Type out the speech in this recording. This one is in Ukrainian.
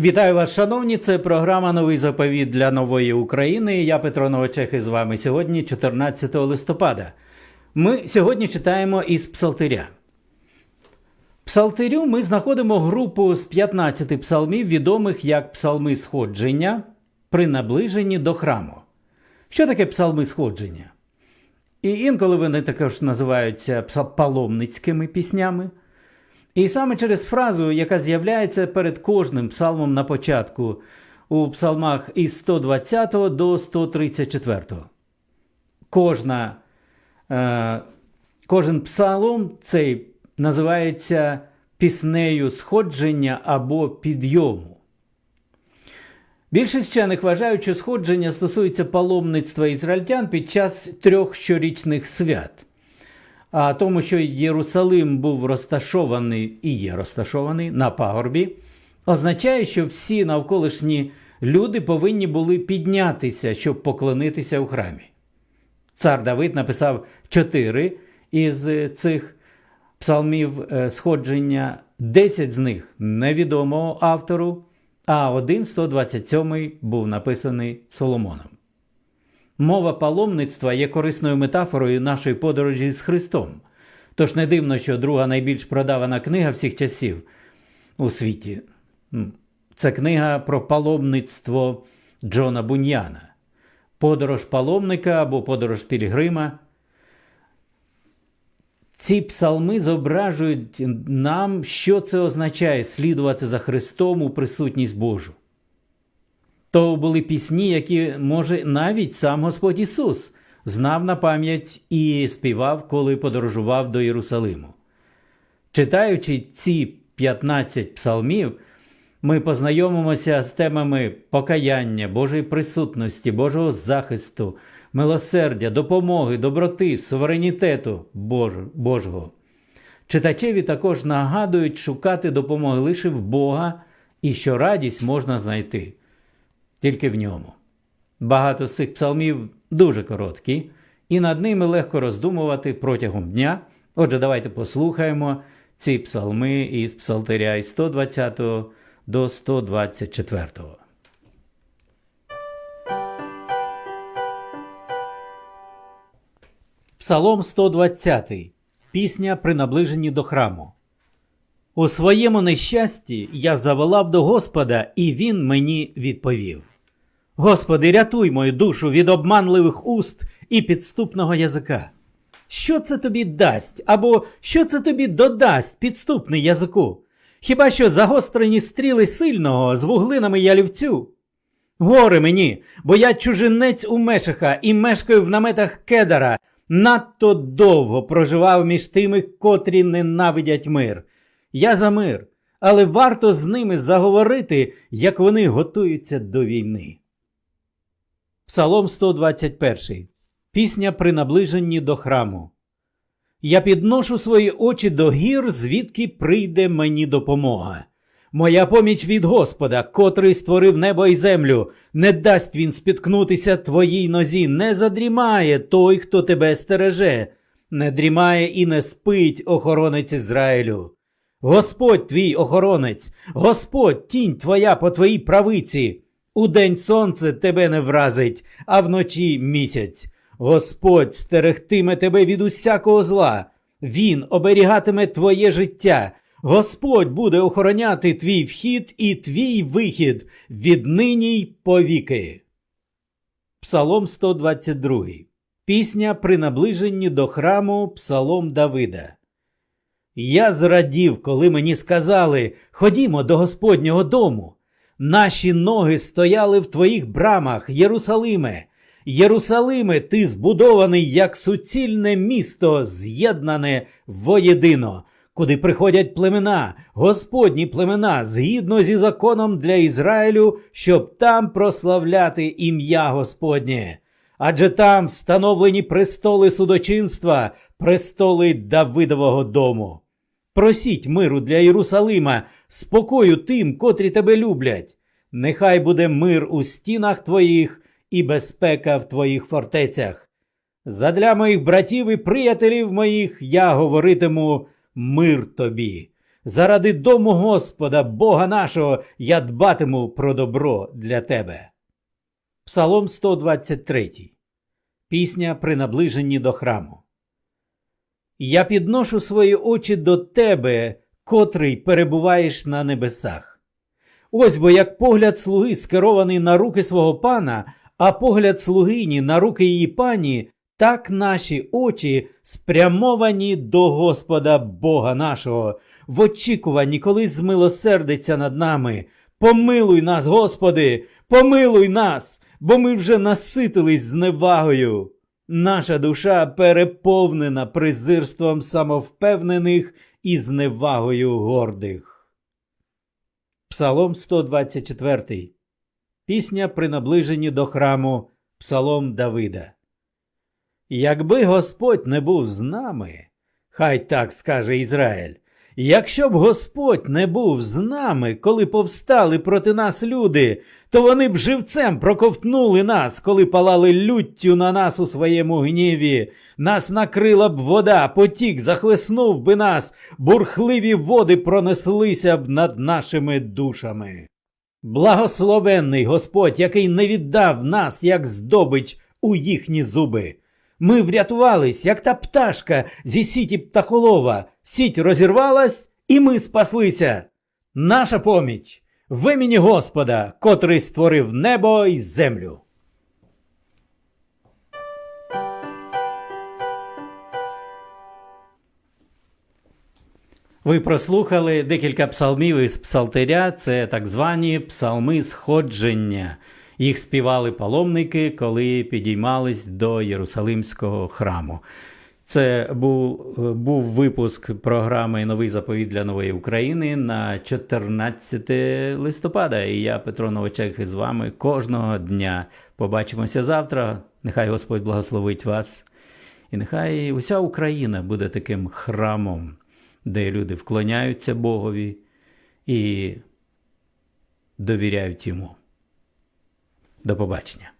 Вітаю вас, шановні! Це програма Новий заповіт для нової України. Я Петро Новочех із вами сьогодні, 14 листопада. Ми сьогодні читаємо із Псалтиря. Псалтирю ми знаходимо групу з 15 псалмів, відомих як псалми сходження при наближенні до храму. Що таке псалми сходження? І інколи вони також називаються паломницькими піснями. І саме через фразу, яка з'являється перед кожним псалмом на початку у псалмах із 120 до 134. Кожна, е, кожен псалом цей називається піснею сходження або підйому. Більшість вчених вважають, що сходження стосується паломництва ізраїльтян під час трьох щорічних свят. А тому, що Єрусалим був розташований і є розташований на пагорбі, означає, що всі навколишні люди повинні були піднятися, щоб поклонитися у храмі. Цар Давид написав чотири із цих псалмів е, сходження, десять з них невідомого автору, а один 127 був написаний Соломоном. Мова паломництва є корисною метафорою нашої подорожі з Христом. Тож не дивно, що друга найбільш продавана книга всіх часів у світі це книга про паломництво Джона Буньяна. Подорож паломника або подорож Пілігрима. Ці псалми зображують нам, що це означає слідувати за Христом у присутність Божу. То були пісні, які, може, навіть сам Господь Ісус знав на пам'ять і співав, коли подорожував до Єрусалиму. Читаючи ці 15 псалмів, ми познайомимося з темами покаяння, Божої присутності, Божого захисту, милосердя, допомоги, доброти, суверенітету Божого. Читачеві також нагадують шукати допомоги лише в Бога і що радість можна знайти тільки в ньому. Багато з цих псалмів дуже короткі, і над ними легко роздумувати протягом дня. Отже, давайте послухаємо ці псалми із псалтиря із 120 до 124. Псалом 120. Пісня при наближенні до храму. У своєму нещасті я заволав до Господа, і він мені відповів: Господи, рятуй мою душу від обманливих уст і підступного язика. Що це тобі дасть, або що це тобі додасть підступний язику? Хіба що загострені стріли сильного з вуглинами ялівцю? Горе мені, бо я чужинець у Мешеха і мешкаю в наметах Кедара, надто довго проживав між тими, котрі ненавидять мир. Я за мир, але варто з ними заговорити, як вони готуються до війни. Псалом 121. Пісня при наближенні до храму. Я підношу свої очі до гір, звідки прийде мені допомога. Моя поміч від Господа, котрий створив небо і землю, не дасть він спіткнутися твоїй нозі, не задрімає той, хто тебе стереже, не дрімає і не спить охоронець Ізраїлю. Господь твій охоронець, Господь тінь твоя по твоїй правиці. Удень сонце тебе не вразить, а вночі місяць. Господь стерегтиме тебе від усякого зла. Він оберігатиме твоє життя. Господь буде охороняти твій вхід і твій вихід віднині й повіки. Псалом 122. Пісня при наближенні до храму Псалом Давида. Я зрадів, коли мені сказали Ходімо до Господнього дому. Наші ноги стояли в твоїх брамах, Єрусалиме. Єрусалиме, ти збудований як суцільне місто, з'єднане воєдино, куди приходять племена, господні племена, згідно зі законом для Ізраїлю, щоб там прославляти ім'я Господнє. Адже там встановлені престоли судочинства, престоли Давидового дому. Просіть миру для Єрусалима, спокою тим, котрі тебе люблять. Нехай буде мир у стінах твоїх і безпека в твоїх фортецях. Задля моїх братів і приятелів моїх я говоритиму мир тобі. Заради дому Господа, Бога нашого, я дбатиму про добро для тебе. Псалом 123. Пісня при наближенні до храму. Я підношу свої очі до тебе, котрий перебуваєш на небесах. Ось бо як погляд слуги скерований на руки свого пана, а погляд слугині на руки її пані, так наші очі спрямовані до Господа Бога нашого, в очікуванні, коли змилосердиться над нами. Помилуй нас, Господи, помилуй нас, бо ми вже наситились зневагою. Наша душа переповнена презирством самовпевнених і зневагою гордих. Псалом 124. Пісня при наближенні до храму Псалом Давида. Якби Господь не був з нами, хай так скаже Ізраїль. Якщо б Господь не був з нами, коли повстали проти нас люди, то вони б живцем проковтнули нас, коли палали люттю на нас у своєму гніві. Нас накрила б вода, потік захлеснув би нас, бурхливі води пронеслися б над нашими душами. Благословенний Господь, який не віддав нас, як здобич, у їхні зуби. Ми врятувались, як та пташка зі сіті птахолова. Сіть розірвалась, і ми спаслися. Наша поміч в імені Господа, котрий створив небо і землю. Ви прослухали декілька псалмів із псалтиря. Це так звані псалми сходження. Їх співали паломники, коли підіймались до Єрусалимського храму. Це був, був випуск програми Новий заповіт для нової України на 14 листопада. І я, Петро Новачек, із вами кожного дня. Побачимося завтра. Нехай Господь благословить вас. І нехай уся Україна буде таким храмом, де люди вклоняються Богові і довіряють йому. До побачення.